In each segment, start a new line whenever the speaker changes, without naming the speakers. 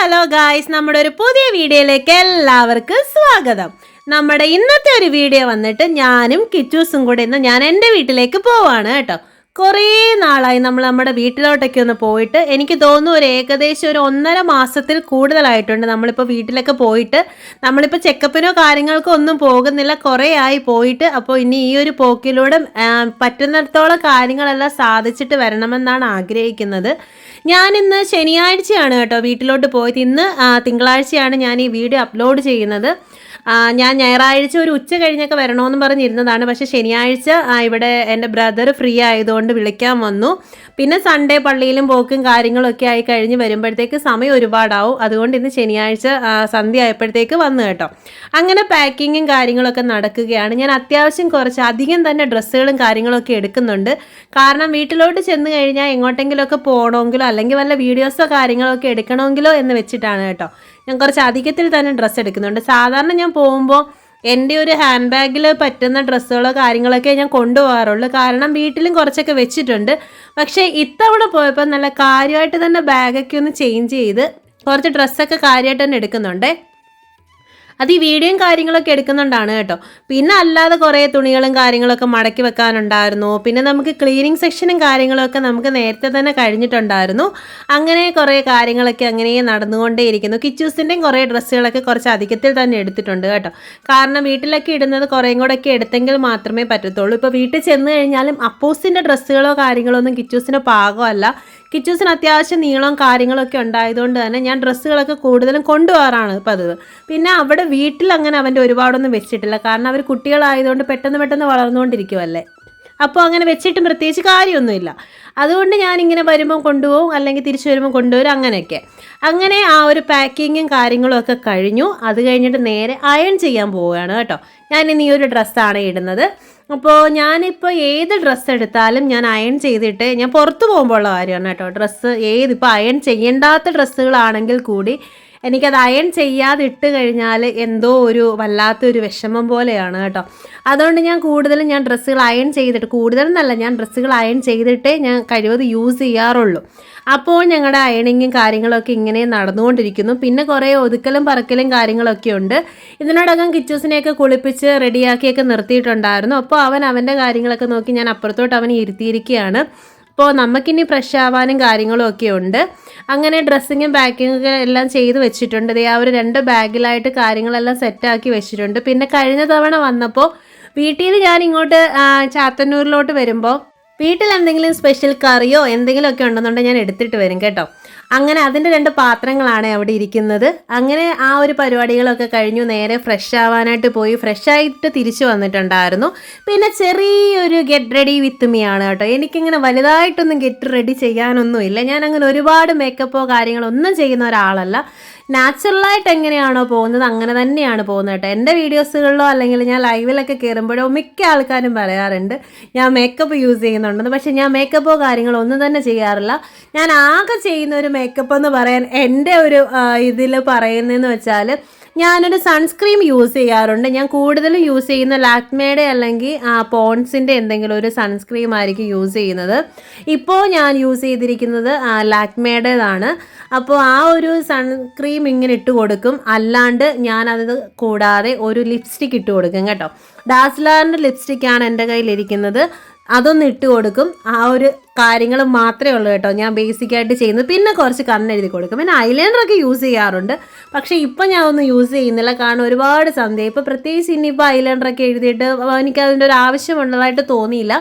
Hello guys നമ്മുടെ ഒരു പുതിയ വീഡിയോയിലേക്ക് എല്ലാവർക്കും സ്വാഗതം. നമ്മുടെ ഇന്നത്തെ ഒരു വീഡിയോ വന്നിട്ട് ഞാനും കിച്ചൂസും കൂടെ ഇന്ന് ഞാൻ എന്റെ വീട്ടിലേക്ക് പോവാണ് കേട്ടോ. കുറേ നാളായി നമ്മൾ നമ്മുടെ വീട്ടിലോട്ടൊക്കെ ഒന്ന് പോയിട്ട് എനിക്ക് തോന്നുന്നു ഒരു ഏകദേശം ഒരു ഒന്നര മാസത്തിൽ കൂടുതലായിട്ടുണ്ട് നമ്മളിപ്പോൾ വീട്ടിലൊക്കെ പോയിട്ട്. നമ്മളിപ്പോൾ ചെക്കപ്പിനോ കാര്യങ്ങൾക്കോ ഒന്നും പോകുന്നില്ല. കുറേ ആയി പോയിട്ട് അപ്പോൾ ഇനി ഈ ഒരു പോക്കിലൂടെ പറ്റുന്നിടത്തോളം കാര്യങ്ങളെല്ലാം സാധിച്ചിട്ട് വരണമെന്നാണ് ആഗ്രഹിക്കുന്നത്. ഞാൻ ഇന്ന് ശനിയാഴ്ചയാണ് കേട്ടോ വീട്ടിലോട്ട് പോയത്. ഇന്ന് തിങ്കളാഴ്ചയാണ് ഞാൻ ഈ വീഡിയോ അപ്ലോഡ് ചെയ്യുന്നത്. ഞാൻ ഞായറാഴ്ച ഒരു ഉച്ച കഴിഞ്ഞൊക്കെ വരണമെന്ന് പറഞ്ഞിരുന്നതാണ്. പക്ഷെ ശനിയാഴ്ച ഇവിടെ എന്റെ ബ്രദർ ഫ്രീ ആയതുകൊണ്ട് വിളിക്കാൻ വന്നു. പിന്നെ സൺഡേ പള്ളിയിലും പോക്കും കാര്യങ്ങളൊക്കെ ആയി കഴിഞ്ഞ് വരുമ്പോഴത്തേക്ക് സമയം ഒരുപാടാവും. അതുകൊണ്ട് ഇന്ന് ശനിയാഴ്ച സന്ധ്യ ആയപ്പോഴത്തേക്ക് വന്നു കേട്ടോ. അങ്ങനെ പാക്കിങ്ങും കാര്യങ്ങളൊക്കെ നടക്കുകയാണ്. ഞാൻ അത്യാവശ്യം കുറച്ച് അധികം തന്നെ ഡ്രസ്സുകളും കാര്യങ്ങളൊക്കെ എടുക്കുന്നുണ്ട്. കാരണം വീട്ടിലോട്ട് ചെന്ന് കഴിഞ്ഞാൽ എങ്ങോട്ടെങ്കിലുമൊക്കെ പോകണമെങ്കിലോ അല്ലെങ്കിൽ വല്ല വീഡിയോസോ കാര്യങ്ങളൊക്കെ എടുക്കണമെങ്കിലോ എന്ന് വെച്ചിട്ടാണ് കേട്ടോ. ഞാൻ കുറച്ച് അധികത്തിൽ തന്നെ ഡ്രസ്സ് എടുക്കുന്നുണ്ട്. സാധാരണ ഞാൻ പോകുമ്പോൾ എന്റെ ഒരു ഹാൻഡ് ബാഗിൽ പറ്റുന്ന ഡ്രസ്സുകളോ കാര്യങ്ങളൊക്കെ ഞാൻ കൊണ്ടുപോകാറുള്ളൂ. കാരണം വീട്ടിലും കുറച്ചൊക്കെ വെച്ചിട്ടുണ്ട്. പക്ഷേ ഇത്തവണ പോയപ്പോൾ നല്ല കാര്യമായിട്ട് തന്നെ ബാഗൊക്കെ ഒന്ന് ചേഞ്ച് ചെയ്ത് കുറച്ച് ഡ്രസ്സൊക്കെ കാര്യമായിട്ട് തന്നെ എടുക്കുന്നുണ്ടേ. അത് ഈ വീഡിയോയും കാര്യങ്ങളൊക്കെ എടുക്കുന്നുണ്ടാണ് കേട്ടോ. പിന്നെ അല്ലാതെ കുറേ തുണികളും കാര്യങ്ങളൊക്കെ മടക്കി വെക്കാനുണ്ടായിരുന്നു. പിന്നെ നമുക്ക് ക്ലീനിങ് സെക്ഷനും കാര്യങ്ങളൊക്കെ നമുക്ക് നേരത്തെ തന്നെ കഴിഞ്ഞിട്ടുണ്ടായിരുന്നു. അങ്ങനെ കുറേ കാര്യങ്ങളൊക്കെ അങ്ങനെ നടന്നുകൊണ്ടേയിരിക്കുന്നു. കിച്ചൂസിന്റെയും കുറേ ഡ്രസ്സുകളൊക്കെ കുറച്ച് അധികത്തിൽ തന്നെ എടുത്തിട്ടുണ്ട് കേട്ടോ. കാരണം വീട്ടിലൊക്കെ ഇടുന്നത് കുറേയും കൂടെ ഒക്കെ എടുത്തെങ്കിൽ മാത്രമേ പറ്റത്തുള്ളൂ. ഇപ്പോൾ വീട്ടിൽ ചെന്ന് കഴിഞ്ഞാലും അപ്പോസിന്റെ ഡ്രസ്സുകളോ കാര്യങ്ങളോ ഒന്നും കിച്ചൂസിന് പാകമല്ല കിച്ചൂസിന് അത്യാവശ്യം നീളം കാര്യങ്ങളൊക്കെ ഉണ്ടായതുകൊണ്ട് തന്നെ ഞാൻ ഡ്രസ്സുകളൊക്കെ കൂടുതലും കൊണ്ടുപോകാറാണ് പതിവ്. പിന്നെ അവിടെ വീട്ടിൽ അങ്ങനെ അവന്റെ ഒരുപാടൊന്നും വെച്ചിട്ടില്ല. കാരണം അവർ കുട്ടികളായതുകൊണ്ട് പെട്ടെന്ന് പെട്ടെന്ന് വളർന്നുകൊണ്ടിരിക്കുമല്ലേ അപ്പോൾ അങ്ങനെ വെച്ചിട്ടും പ്രത്യേകിച്ച് കാര്യമൊന്നുമില്ല. അതുകൊണ്ട് ഞാനിങ്ങനെ വരുമ്പോൾ കൊണ്ടുപോകും അല്ലെങ്കിൽ തിരിച്ചു വരുമ്പോൾ കൊണ്ടുവരും അങ്ങനെയൊക്കെ. അങ്ങനെ ആ ഒരു പാക്കിങ്ങും കാര്യങ്ങളും ഒക്കെ കഴിഞ്ഞു. അത് കഴിഞ്ഞിട്ട് നേരെ അയൺ ചെയ്യാൻ പോവുകയാണ് കേട്ടോ. ഞാൻ ഇനി ഈ ഒരു ഡ്രസ്സാണ് ഇടുന്നത്. അപ്പോൾ ഞാനിപ്പോൾ ഏത് ഡ്രസ്സ് എടുത്താലും ഞാൻ അയൺ ചെയ്തിട്ട് ഞാൻ പുറത്ത് പോകുമ്പോൾ ഉള്ള കാര്യമാണ് കേട്ടോ. ഡ്രസ്സ് ഏത് ഇപ്പോൾ അയൺ ചെയ്യേണ്ടാത്ത ഡ്രസ്സുകളാണെങ്കിൽ കൂടി എനിക്കത് അയൺ ചെയ്യാതെ ഇട്ട് കഴിഞ്ഞാൽ എന്തോ ഒരു വല്ലാത്തൊരു വിഷമം പോലെയാണ് കേട്ടോ. അതുകൊണ്ട് ഞാൻ കൂടുതലും ഞാൻ ഡ്രസ്സുകൾ അയൺ ചെയ്തിട്ട് കൂടുതലെന്നല്ല ഞാൻ ഡ്രസ്സുകൾ അയൺ ചെയ്തിട്ടേ ഞാൻ കഴിവത് യൂസ് ചെയ്യാറുള്ളൂ. അപ്പോൾ ഞങ്ങളുടെ അയണിങ്ങും കാര്യങ്ങളൊക്കെ ഇങ്ങനെ നടന്നുകൊണ്ടിരിക്കുന്നു. പിന്നെ കുറേ ഒതുക്കലും പറക്കലും കാര്യങ്ങളൊക്കെ ഉണ്ട്. ഇതിനോടകം കിച്ചൂസിനെയൊക്കെ കുളിപ്പിച്ച് റെഡിയാക്കിയൊക്കെ നിർത്തിയിട്ടുണ്ടായിരുന്നു. അപ്പോൾ അവൻ അവന്റെ കാര്യങ്ങളൊക്കെ നോക്കി ഞാൻ അപ്പുറത്തോട്ട് അവനെ ഇരുത്തിയിരിക്കുകയാണ്. അപ്പോൾ നമുക്കിനി ഫ്രഷ് ആവാനും കാര്യങ്ങളും ഒക്കെ ഉണ്ട്. അങ്ങനെ ഡ്രസ്സിങ്ങും പാക്കിങ്ങും എല്ലാം ചെയ്ത് വെച്ചിട്ടുണ്ട്. ദേ ആ ഒരു രണ്ട് ബാഗിലായിട്ട് കാര്യങ്ങളെല്ലാം സെറ്റാക്കി വെച്ചിട്ടുണ്ട്. പിന്നെ കഴിഞ്ഞ തവണ വന്നപ്പോൾ വീട്ടിൽ നിന്ന് ഞാൻ ഇങ്ങോട്ട് ചാത്തന്നൂരിലോട്ട് വരുമ്പോൾ വീട്ടിൽ എന്തെങ്കിലും സ്പെഷ്യൽ കറിയോ എന്തെങ്കിലുമൊക്കെ ഉണ്ടെന്നുണ്ടെങ്കിൽ ഞാൻ എടുത്തിട്ട് വരും കേട്ടോ. അങ്ങനെ അതിന്റെ രണ്ട് പാത്രങ്ങളാണ് അവിടെ ഇരിക്കുന്നത്. അങ്ങനെ ആ ഒരു പരിപാടികളൊക്കെ കഴിഞ്ഞു. നേരെ ഫ്രഷ് ആവാനായിട്ട് പോയി. ഫ്രഷ് ആയിട്ട് തിരിച്ചു വന്നിട്ടുണ്ടായിരുന്നു. പിന്നെ ചെറിയൊരു ഗെറ്റ് റെഡി വിത്ത് മീ ആണ് കേട്ടോ. എനിക്കിങ്ങനെ വലുതായിട്ടൊന്നും ഗെറ്റ് റെഡി ചെയ്യാനൊന്നുമില്ല. ഞാൻ അങ്ങനെ ഒരുപാട് മേക്കപ്പോ കാര്യങ്ങളോ ഒന്നും ചെയ്യുന്ന ഒരാളല്ല. നാച്ചുറലായിട്ട് എങ്ങനെയാണോ പോകുന്നത് അങ്ങനെ തന്നെയാണ് പോകുന്നത് കേട്ടോ. എന്റെ വീഡിയോസുകളിലോ അല്ലെങ്കിൽ ഞാൻ ലൈവിലൊക്കെ കയറുമ്പോഴോ മിക്ക ആൾക്കാരും പറയാറുണ്ട് ഞാൻ മേക്കപ്പ് യൂസ് ചെയ്യുന്നുണ്ടെന്ന്. പക്ഷേ ഞാൻ മേക്കപ്പോ കാര്യങ്ങളോ ഒന്നും തന്നെ ചെയ്യാറില്ല. ഞാൻ ആകെ ചെയ്യുന്ന ഒരു മേക്കപ്പ് എന്ന് പറയാൻ എന്റെ ഒരു ഇതിൽ പറയുന്നതെന്ന് വെച്ചാൽ ഞാനൊരു സൺസ്ക്രീം യൂസ് ചെയ്യാറുണ്ട്. ഞാൻ കൂടുതലും യൂസ് ചെയ്യുന്ന ലാക്മേയുടെ അല്ലെങ്കിൽ പോൺസിന്റെ എന്തെങ്കിലും ഒരു സൺസ്ക്രീം ആയിരിക്കും യൂസ് ചെയ്യുന്നത്. ഇപ്പോൾ ഞാൻ യൂസ് ചെയ്തിരിക്കുന്നത് ലാക്മേയുടേതാണ് അപ്പോൾ ആ ഒരു സൺസ്ക്രീം ഇങ്ങനെ ഇട്ട് കൊടുക്കും. അല്ലാണ്ട് ഞാൻ ഞാനത് കൂടാതെ ഒരു ലിപ്സ്റ്റിക് ഇട്ട് കൊടുക്കും കേട്ടോ. ഡാസ്ലാറിന്റെ ലിപ്സ്റ്റിക്കാണ് എന്റെ കയ്യിലിരിക്കുന്നത്. അതൊന്ന് ഇട്ട് കൊടുക്കും. ആ ഒരു കാര്യങ്ങൾ മാത്രമേ ഉള്ളൂ കേട്ടോ. ഞാൻ ബേസിക് ആയിട്ട് ചെയ്യുന്നത്. പിന്നെ കുറച്ച് കണ്ണെഴുതി കൊടുക്കും. പിന്നെ ഐലൈനറൊക്കെ യൂസ് ചെയ്യാറുണ്ട്. പക്ഷേ ഇപ്പം ഞാൻ ഒന്നും യൂസ് ചെയ്യുന്നില്ല. കാരണം ഒരുപാട് സന്ധ്യ. ഇപ്പോൾ പ്രത്യേകിച്ച് ഇനിയിപ്പോൾ ഐലൈനറൊക്കെ എഴുതിയിട്ട് എനിക്ക് അതിന്റെ ഒരു ആവശ്യമുള്ളതായിട്ട് തോന്നിയില്ല.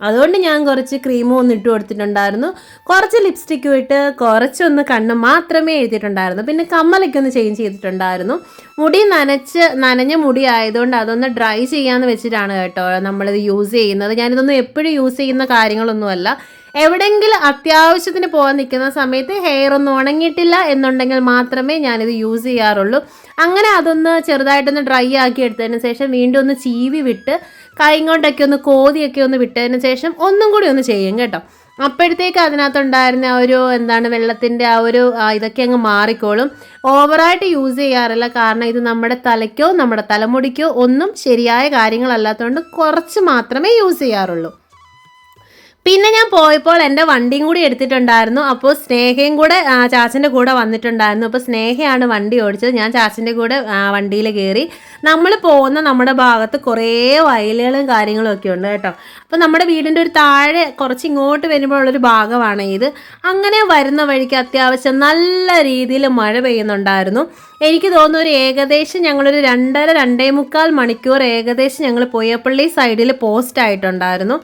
അതുകൊണ്ട് ഞാൻ കുറച്ച് ക്രീമും ഒന്ന് ഇട്ട് കൊടുത്തിട്ടുണ്ടായിരുന്നു. കുറച്ച് ലിപ്സ്റ്റിക്കും ഇട്ട് കുറച്ചൊന്ന് കണ്ണ് മാത്രമേ എഴുതിയിട്ടുണ്ടായിരുന്നു. പിന്നെ കമ്മലൊക്കെ ഒന്ന് ചേഞ്ച് ചെയ്തിട്ടുണ്ടായിരുന്നു. മുടി നനച്ച് നനഞ്ഞ മുടി ആയതുകൊണ്ട് അതൊന്ന് ഡ്രൈ ചെയ്യാമെന്ന് വെച്ചിട്ടാണ് കേട്ടോ നമ്മളിത് യൂസ് ചെയ്യുന്നത്. ഞാനിതൊന്നും എപ്പോഴും യൂസ് ചെയ്യുന്ന കാര്യങ്ങളൊന്നുമല്ല. എവിടെയെങ്കിലും അത്യാവശ്യത്തിന് പോകാൻ നിൽക്കുന്ന സമയത്ത് ഹെയർ ഒന്നും ഉണങ്ങിയിട്ടില്ല എന്നുണ്ടെങ്കിൽ മാത്രമേ ഞാനിത് യൂസ് ചെയ്യാറുള്ളൂ. അങ്ങനെ അതൊന്ന് ചെറുതായിട്ടൊന്ന് ഡ്രൈ ആക്കി എടുത്തതിന് ശേഷം വീണ്ടും ഒന്ന് ചീവി വിട്ട് കൈ കൊണ്ടൊക്കെ ഒന്ന് കോതിയൊക്കെ ഒന്ന് വിട്ടതിന് ശേഷം ഒന്നും കൂടി ഒന്ന് ചെയ്യും കേട്ടോ. അപ്പോഴത്തേക്ക് അതിനകത്തുണ്ടായിരുന്ന ആ ഒരു എന്താണ് വെള്ളത്തിന്റെ ആ ഒരു ഇതൊക്കെ അങ്ങ് മാറിക്കോളും. ഓവറായിട്ട് യൂസ് ചെയ്യാറില്ല. കാരണം ഇത് നമ്മുടെ തലയ്ക്കോ നമ്മുടെ തലമുടിക്കോ ഒന്നും ശരിയായ കാര്യങ്ങളല്ലാത്തതുകൊണ്ട് കുറച്ച് മാത്രമേ യൂസ് ചെയ്യാറുള്ളൂ. പിന്നെ ഞാൻ പോയപ്പോൾ എന്റെ വണ്ടിയും കൂടി എടുത്തിട്ടുണ്ടായിരുന്നു. അപ്പോൾ സ്നേഹയും കൂടെ ചാച്ചന്റെ കൂടെ വന്നിട്ടുണ്ടായിരുന്നു. അപ്പോൾ സ്നേഹയാണ് വണ്ടി ഓടിച്ചത്. ഞാൻ ചാച്ചന്റെ കൂടെ വണ്ടിയിൽ കയറി. നമ്മൾ പോകുന്ന നമ്മുടെ ഭാഗത്ത് കുറേ വയലുകളും കാര്യങ്ങളും ഒക്കെ ഉണ്ട് കേട്ടോ. അപ്പോൾ നമ്മുടെ വീടിന്റെ ഒരു താഴെ കുറച്ച് ഇങ്ങോട്ട് വരുമ്പോഴുള്ളൊരു ഭാഗമാണ് ഇത്. അങ്ങനെ വരുന്ന വഴിക്ക് അത്യാവശ്യം നല്ല രീതിയിൽ മഴ പെയ്യുന്നുണ്ടായിരുന്നു. എനിക്ക് തോന്നുന്നു ഒരു ഏകദേശം ഞങ്ങളൊരു രണ്ടര രണ്ടേ മുക്കാൽ മണിക്കൂർ ഏകദേശം ഞങ്ങൾ പൊയ്യപ്പള്ളി സൈഡിൽ പോസ്റ്റ് ആയിട്ടുണ്ടായിരുന്നു.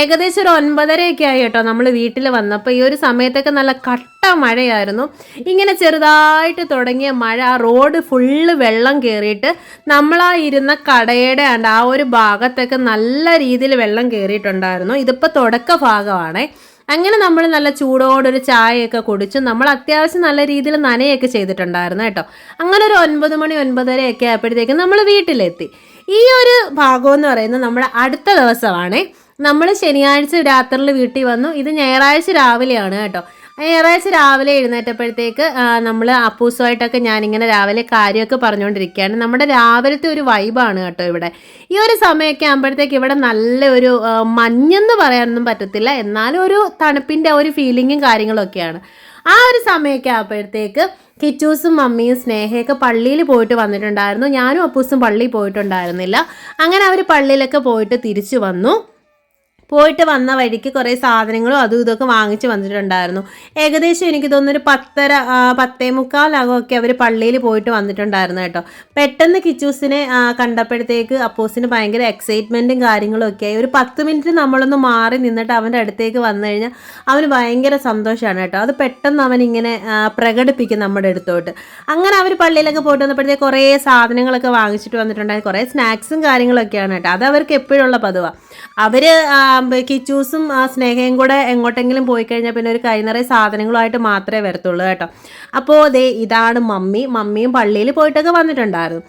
ഏകദേശം ഒരു ഒൻപതരയൊക്കെ ആയി കേട്ടോ നമ്മൾ വീട്ടിൽ വന്നപ്പോൾ ഈ ഒരു സമയത്തൊക്കെ നല്ല കട്ട മഴയായിരുന്നു. ഇങ്ങനെ ചെറുതായിട്ട് തുടങ്ങിയ മഴ ആ റോഡ് ഫുള്ള് വെള്ളം കയറിയിട്ട് നമ്മളാ ഇരുന്ന കടയുടെ ആ ഒരു ഭാഗത്തൊക്കെ നല്ല രീതിയിൽ വെള്ളം കയറിയിട്ടുണ്ടായിരുന്നു ഇതിപ്പോൾ തുടക്ക ഭാഗമാണേ. അങ്ങനെ നമ്മൾ നല്ല ചൂടോടൊരു ചായയൊക്കെ കുടിച്ചു നമ്മൾ അത്യാവശ്യം നല്ല രീതിയിൽ നനയൊക്കെ ചെയ്തിട്ടുണ്ടായിരുന്നു കേട്ടോ. അങ്ങനെ ഒരു ഒൻപത് മണി ഒൻപതരയൊക്കെ ആയപ്പോഴത്തേക്കും നമ്മൾ വീട്ടിലെത്തി. ഈ ഒരു ഭാഗം എന്ന് പറയുന്നത് നമ്മുടെ അടുത്ത ദിവസമാണ്. നമ്മൾ ശനിയാഴ്ച രാത്രിയിൽ വീട്ടിൽ വന്നു. ഇത് ഞായറാഴ്ച രാവിലെയാണ് കേട്ടോ. ഞായറാഴ്ച രാവിലെ എഴുന്നേറ്റപ്പോഴത്തേക്ക് നമ്മൾ അപ്പൂസുമായിട്ടൊക്കെ ഞാനിങ്ങനെ രാവിലെ കാര്യമൊക്കെ പറഞ്ഞുകൊണ്ടിരിക്കുകയാണ്. നമ്മുടെ രാവിലത്തെ ഒരു വൈബാണ് കേട്ടോ ഇവിടെ. ഈ ഒരു സമയമൊക്കെ ആകുമ്പോഴത്തേക്ക് ഇവിടെ നല്ല ഒരു മഞ്ഞെന്ന് പറയാനൊന്നും പറ്റത്തില്ല. എന്നാലും ഒരു തണുപ്പിന്റെ ഒരു ഫീലിങ്ങും കാര്യങ്ങളൊക്കെയാണ്. ആ ഒരു സമയമൊക്കെ ആകുമ്പോഴത്തേക്ക് കിച്ചൂസും മമ്മിയും സ്നേഹയൊക്കെ പള്ളിയിൽ പോയിട്ട് വന്നിട്ടുണ്ടായിരുന്നു. ഞാനും അപ്പൂസും പള്ളിയിൽ പോയിട്ടുണ്ടായിരുന്നില്ല. അങ്ങനെ അവർ പള്ളിയിലൊക്കെ പോയിട്ട് തിരിച്ചു വന്നു. പോയിട്ട് വന്ന വഴിക്ക് കുറേ സാധനങ്ങളും അതും ഇതൊക്കെ വാങ്ങിച്ച് വന്നിട്ടുണ്ടായിരുന്നു. ഏകദേശം എനിക്ക് തോന്നുന്നു ഒരു പത്തര പത്തേ മുക്കാലാകുമൊക്കെ അവർ പള്ളിയിൽ പോയിട്ട് വന്നിട്ടുണ്ടായിരുന്നു കേട്ടോ. പെട്ടെന്ന് കിച്ചൂസിനെ കണ്ടപ്പോഴത്തേക്ക് അപ്പോസിന് ഭയങ്കര എക്സൈറ്റ്മെന്റും കാര്യങ്ങളും ഒക്കെ ആയി. ഒരു പത്ത് മിനിറ്റ് നമ്മളൊന്ന് മാറി നിന്നിട്ട് അവന്റെ അടുത്തേക്ക് വന്നു കഴിഞ്ഞാൽ അവന് ഭയങ്കര സന്തോഷമാണ് കേട്ടോ. അത് പെട്ടെന്ന് അവൻ ഇങ്ങനെ പ്രകടിപ്പിക്കും നമ്മുടെ അടുത്തോട്ട്. അങ്ങനെ അവർ പള്ളിയിലൊക്കെ പോയിട്ട് വന്നപ്പോഴത്തേക്ക് കുറേ സാധനങ്ങളൊക്കെ വാങ്ങിച്ചിട്ട് വന്നിട്ടുണ്ടായിരുന്നു കുറേ സ്നാക്സും കാര്യങ്ങളൊക്കെയാണ് കേട്ടോ. അത് അവർക്ക് എപ്പോഴുള്ള പതിവാണ് അവർ കിച്ചൂസും ആ സ്നേഹയും കൂടെ എങ്ങോട്ടെങ്കിലും പോയി കഴിഞ്ഞാൽ പിന്നെ ഒരു കൈ നിറയെ സാധനങ്ങളുമായിട്ട് മാത്രമേ വരത്തുള്ളൂ കേട്ടോ. അപ്പോൾ ദേ ഇതാണ് മമ്മി. മമ്മിയും പള്ളിയിൽ പോയിട്ടൊക്കെ വന്നിട്ടുണ്ടായിരുന്നു.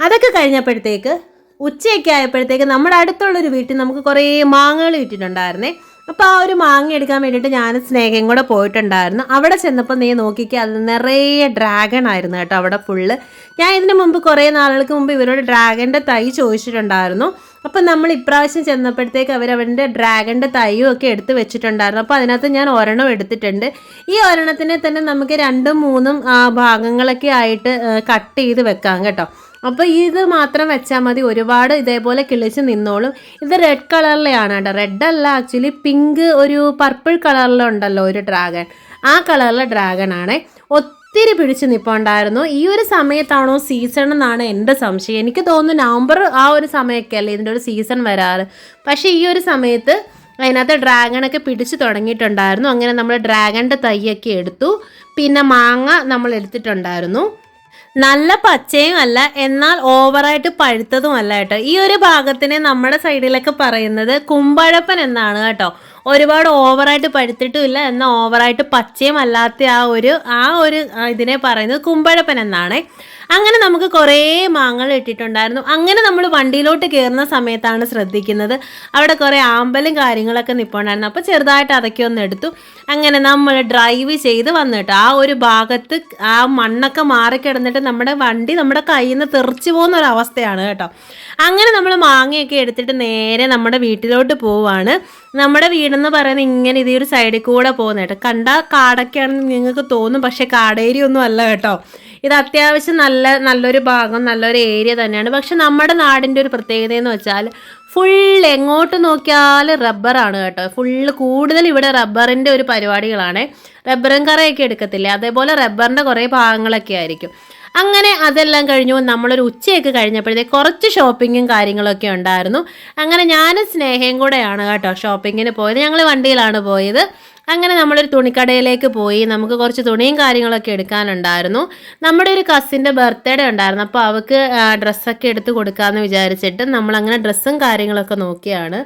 അതൊക്കെ കഴിഞ്ഞപ്പോഴത്തേക്ക് ഉച്ചയൊക്കെ ആയപ്പോഴത്തേക്ക് നമ്മുടെ അടുത്തുള്ളൊരു വീട്ടിൽ നമുക്ക് കുറേ മാങ്ങകൾ കിട്ടിയിട്ടുണ്ടായിരുന്നേ. അപ്പോൾ ആ ഒരു മാങ്ങ എടുക്കാൻ വേണ്ടിട്ട് ഞാൻ സ്നേഹം കൂടെ പോയിട്ടുണ്ടായിരുന്നു. അവിടെ ചെന്നപ്പോൾ നീ നോക്കിക്കുക അത് നിറയെ ഡ്രാഗൺ ആയിരുന്നു കേട്ടോ അവിടെ ഫുള്ള് ഞാൻ ഇതിനു മുമ്പ് കുറേ നാളുകൾക്ക് മുമ്പ് ഇവരോട് ഡ്രാഗന്റെ തൈ ചോദിച്ചിട്ടുണ്ടായിരുന്നു. അപ്പം നമ്മൾ ഇപ്രാവശ്യം ചെന്നപ്പോഴത്തേക്ക് അവർ അവന്റെ ഡ്രാഗന്റെ തൈയും ഒക്കെ എടുത്ത് വെച്ചിട്ടുണ്ടായിരുന്നു. അപ്പോൾ അതിനകത്ത് ഞാൻ ഒരെണ്ണം എടുത്തിട്ടുണ്ട്. ഈ ഒരെണ്ണത്തിനെ തന്നെ നമുക്ക് രണ്ടും മൂന്നും ഭാഗങ്ങളൊക്കെ ആയിട്ട് കട്ട് ചെയ്ത് വെക്കാം കേട്ടോ. അപ്പോൾ ഇത് മാത്രം വെച്ചാൽ മതി. ഒരുപാട് ഇതേപോലെ കിളിച്ച് നിന്നോളും. ഇത് റെഡ് കളറിലെയാണ് കേട്ടോ. റെഡ് അല്ല ആക്ച്വലി പിങ്ക് ഒരു പർപ്പിൾ കളറിലുണ്ടല്ലോ ഒരു ഡ്രാഗൺ ആ കളറിലെ ഡ്രാഗൺ ആണ്. ഒത്തിരി പിടിച്ച് നിൽപ്പുണ്ടായിരുന്നു ഈ ഒരു സമയത്താണോ സീസൺ എന്നാണ് എന്റെ സംശയം. എനിക്ക് തോന്നുന്നു നവംബർ ആ ഒരു സമയമൊക്കെ അല്ലേ ഇതിന്റെ ഒരു സീസൺ വരാറ്. പക്ഷേ ഈ ഒരു സമയത്ത് അതിനകത്ത് ഡ്രാഗണൊക്കെ പിടിച്ച് തുടങ്ങിയിട്ടുണ്ടായിരുന്നു. അങ്ങനെ നമ്മൾ ഡ്രാഗണിന്റെ തൈയൊക്കെ എടുത്തു. പിന്നെ മാങ്ങ നമ്മൾ എടുത്തിട്ടുണ്ടായിരുന്നു. നല്ല പച്ചയും അല്ല എന്നാൽ ഓവറായിട്ട് പഴുത്തതും അല്ല കേട്ടോ. ഈ ഒരു ഭാഗത്തിനെ നമ്മുടെ സൈഡിലൊക്കെ പറയുന്നത് കുമ്പഴപ്പൻ എന്നാണ് കേട്ടോ. ഒരുപാട് ഓവറായിട്ട് പഴുത്തിട്ടുമില്ല. എന്നാൽ ഓവറായിട്ട് പച്ചയും അല്ലാത്ത ആ ഒരു ആ ഒരു ഇതിനെ പറയുന്നത് കുമ്പഴപ്പൻ എന്നാണ്. അങ്ങനെ നമുക്ക് കുറേ മാങ്ങകൾ ഇട്ടിട്ടുണ്ടായിരുന്നു. അങ്ങനെ നമ്മൾ വണ്ടിയിലോട്ട് കയറുന്ന സമയത്താണ് ശ്രദ്ധിക്കുന്നത്. അവിടെ കുറേ ആമ്പലും കാര്യങ്ങളൊക്കെ നിൽപ്പുണ്ടായിരുന്നു അപ്പോൾ ചെറുതായിട്ട് അതൊക്കെ ഒന്ന് എടുത്തു. അങ്ങനെ നമ്മൾ ഡ്രൈവ് ചെയ്ത് വന്നിട്ട് ആ ഒരു ഭാഗത്ത് ആ മണ്ണൊക്കെ മാറിക്കിടന്നിട്ട് നമ്മുടെ വണ്ടി നമ്മുടെ കയ്യിൽ നിന്ന് തെറിച്ചു പോകുന്ന ഒരു അവസ്ഥയാണ് കേട്ടോ. അങ്ങനെ നമ്മൾ മാങ്ങയൊക്കെ എടുത്തിട്ട് നേരെ നമ്മുടെ വീട്ടിലോട്ട് പോവാണ്. നമ്മുടെ വീടെന്ന് പറയുന്നത് ഇങ്ങനെ ഇതേ ഒരു സൈഡിൽ കൂടെ പോകുന്ന കേട്ടോ. കണ്ട കാടൊക്കെയാണെന്ന് നിങ്ങൾക്ക് തോന്നും പക്ഷെ കാടേരി ഒന്നും അല്ല കേട്ടോ. ഇത് അത്യാവശ്യം നല്ല നല്ലൊരു ഭാഗം നല്ലൊരു ഏരിയ തന്നെയാണ്. പക്ഷെ നമ്മുടെ നാടിന്റെ ഒരു പ്രത്യേകത എന്ന് വെച്ചാൽ ഫുൾ എങ്ങോട്ട് നോക്കിയാലും റബ്ബറാണ് കേട്ടോ. ഫുള്ള് കൂടുതൽ ഇവിടെ റബ്ബറിന്റെ ഒരു പരിപാടികളാണ്. റബ്ബറും കറയൊക്കെ എടുക്കത്തില്ലേ? അതേപോലെ റബ്ബറിന്റെ കുറേ ഭാഗങ്ങളൊക്കെ ആയിരിക്കും. അങ്ങനെ അതെല്ലാം കഴിഞ്ഞു. നമ്മളൊരു ഉച്ചയൊക്കെ കഴിഞ്ഞപ്പോഴത്തേക്ക് കുറച്ച് ഷോപ്പിങ്ങും കാര്യങ്ങളൊക്കെ ഉണ്ടായിരുന്നു. അങ്ങനെ ഞാനും സ്നേഹയും കൂടെയാണ് കേട്ടോ ഷോപ്പിങ്ങിന് പോയത്. ഞങ്ങൾ വണ്ടിയിലാണ് പോയത്. അങ്ങനെ നമ്മളൊരു തുണിക്കടയിലേക്ക് പോയി നമുക്ക് കുറച്ച് തുണിയും കാര്യങ്ങളൊക്കെ എടുക്കാനുണ്ടായിരുന്നു. നമ്മുടെ ഒരു കസിന്റെ ബർത്ത്ഡേ ഉണ്ടായിരുന്നു. അപ്പോൾ അവൾക്ക് ഡ്രസ്സൊക്കെ എടുത്ത് കൊടുക്കാമെന്ന് വിചാരിച്ചിട്ട് നമ്മൾ അങ്ങനെ ഡ്രസ്സും കാര്യങ്ങളൊക്കെ നോക്കിയാണ്.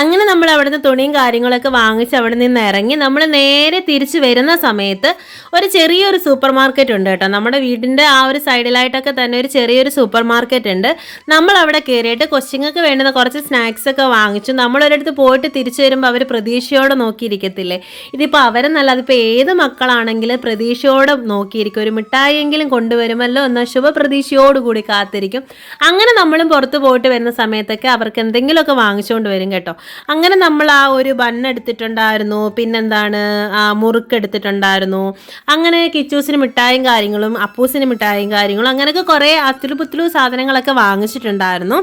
അങ്ങനെ നമ്മൾ അവിടുന്ന് തുണിയും കാര്യങ്ങളൊക്കെ വാങ്ങിച്ച് അവിടെ നിന്ന് ഇറങ്ങി. നമ്മൾ നേരെ തിരിച്ച് വരുന്ന സമയത്ത് ഒരു ചെറിയൊരു സൂപ്പർ മാർക്കറ്റ് ഉണ്ട് കേട്ടോ. നമ്മുടെ വീടിന്റെ ആ ഒരു സൈഡിലായിട്ടൊക്കെ തന്നെ ഒരു ചെറിയൊരു സൂപ്പർ മാർക്കറ്റ് ഉണ്ട്. നമ്മൾ അവിടെ കയറിയിട്ട് കൊച്ചുങ്ങൾക്ക് വേണ്ടുന്ന കുറച്ച് സ്നാക്സ് ഒക്കെ വാങ്ങിച്ചു. നമ്മളൊരിടത്ത് പോയിട്ട് തിരിച്ചു വരുമ്പോൾ അവർ പ്രതീക്ഷയോടെ നോക്കിയിരിക്കത്തില്ലേ? ഇതിപ്പോൾ അവരെന്നല്ല അതിപ്പോൾ ഏത് മക്കളാണെങ്കിലും പ്രതീക്ഷയോടെ നോക്കിയിരിക്കും. ഒരു മിഠായിയെങ്കിലും കൊണ്ടുവരുമല്ലോ എന്ന ശുഭപ്രതീക്ഷയോടുകൂടി കാത്തിരിക്കും. അങ്ങനെ നമ്മളും പുറത്ത് പോയിട്ട് വരുന്ന സമയത്തൊക്കെ അവർക്ക് എന്തെങ്കിലുമൊക്കെ വാങ്ങിച്ചുകൊണ്ട് വരും കേട്ടോ. അങ്ങനെ നമ്മൾ ആ ഒരു ബൺ എടുത്തിട്ടുണ്ടായിരുന്നു പിന്നെന്താണ് ആ മുറുക്ക് എടുത്തിട്ടുണ്ടായിരുന്നു. അങ്ങനെ കിച്ചൂസിന് മിഠായും കാര്യങ്ങളും അപ്പൂസിന് മിഠായും കാര്യങ്ങളും അങ്ങനെയൊക്കെ കുറേ പുത്തിലു സാധനങ്ങളൊക്കെ വാങ്ങിച്ചിട്ടുണ്ടായിരുന്നു.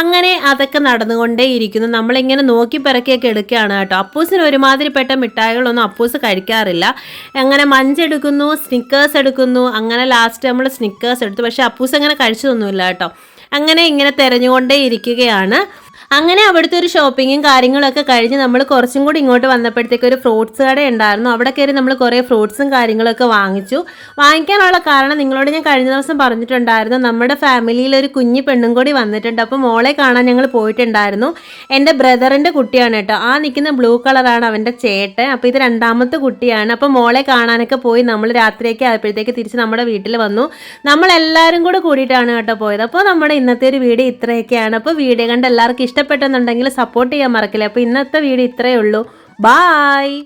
അങ്ങനെ അതൊക്കെ നടന്നുകൊണ്ടേ ഇരിക്കുന്നു നമ്മളിങ്ങനെ നോക്കി പിറക്കിയൊക്കെ എടുക്കുകയാണ് കേട്ടോ. അപ്പൂസിന് ഒരുമാതിരിപ്പെട്ട മിഠായികളൊന്നും അപ്പൂസ് കഴിക്കാറില്ല. അങ്ങനെ മഞ്ചെടുക്കുന്നു സ്നിക്കേഴ്സ് എടുക്കുന്നു അങ്ങനെ ലാസ്റ്റ് നമ്മൾ സ്നിക്കേഴ്സ് എടുത്തു. പക്ഷേ അപ്പൂസ് അങ്ങനെ കഴിച്ചതൊന്നുമില്ല കേട്ടോ. അങ്ങനെ ഇങ്ങനെ തിരഞ്ഞുകൊണ്ടേ ഇരിക്കുകയാണ് അങ്ങനെ അവിടുത്തെ ഒരു ഷോപ്പിങ്ങും കാര്യങ്ങളൊക്കെ കഴിഞ്ഞ് നമ്മൾ കുറച്ചും കൂടി ഇങ്ങോട്ട് വന്നപ്പോഴത്തേക്ക് ഒരു ഫ്രൂട്ട്സ് കട ഉണ്ടായിരുന്നു. അവിടെ കയറി നമ്മൾ കുറേ ഫ്രൂട്ട്സും കാര്യങ്ങളൊക്കെ വാങ്ങിച്ചു. വാങ്ങിക്കാനുള്ള കാരണം നിങ്ങളോട് ഞാൻ കഴിഞ്ഞ ദിവസം പറഞ്ഞിട്ടുണ്ടായിരുന്നു. നമ്മുടെ ഫാമിലിയിൽ ഒരു കുഞ്ഞു പെണ്ണും കൂടി വന്നിട്ടുണ്ട്. അപ്പോൾ മോളെ കാണാൻ ഞങ്ങൾ പോയിട്ടുണ്ടായിരുന്നു. എന്റെ ബ്രദറിന്റെ കുട്ടിയാണ് കേട്ടോ. ആ നിൽക്കുന്ന ബ്ലൂ കളറാണ് അവന്റെ ചേട്ടൻ. അപ്പോൾ ഇത് രണ്ടാമത്തെ കുട്ടിയാണ്. അപ്പോൾ മോളെ കാണാനൊക്കെ പോയി നമ്മൾ രാത്രിയൊക്കെ ആയപ്പോഴത്തേക്ക് തിരിച്ച് നമ്മുടെ വീട്ടിൽ വന്നു. നമ്മളെല്ലാവരും കൂടെ കൂടിയിട്ടാണ് കേട്ടോ പോയത്. അപ്പോൾ നമ്മുടെ ഇന്നത്തെ ഒരു വീഡിയോ ഇത്രയൊക്കെയാണ്. അപ്പോൾ വീഡിയോ കണ്ട് എല്ലാവർക്കും ഇഷ്ടപ്പെട്ടെന്നുണ്ടെങ്കിൽ സപ്പോർട്ട് ചെയ്യാൻ മറക്കില്ല. അപ്പോൾ ഇന്നത്തെ വീഡിയോ ഇത്രയേ ഉള്ളൂ. ബായ്